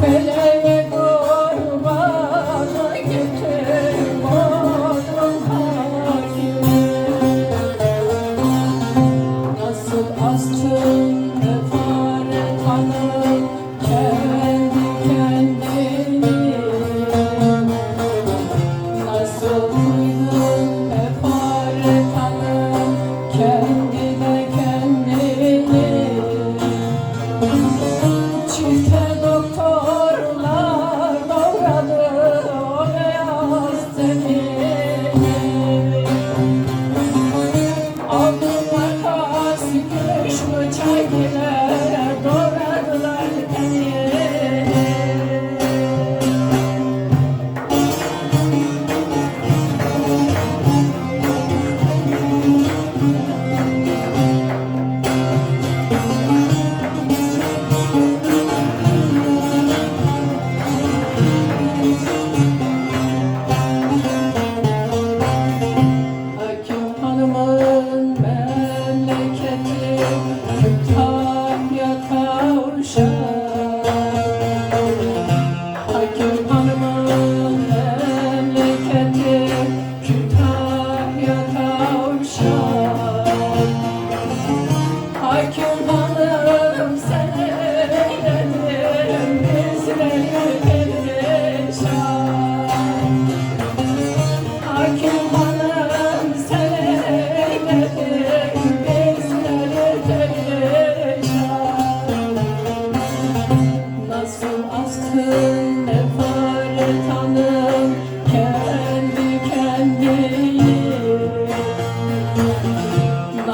Söyle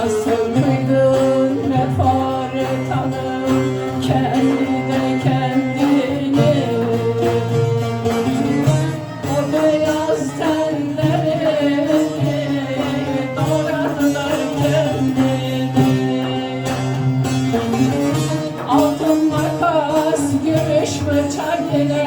Sevmekten ne fare Kendine kendini. O beyaz tenlerini Doğradılar kendini. Altın makas, gümüş bıçak ile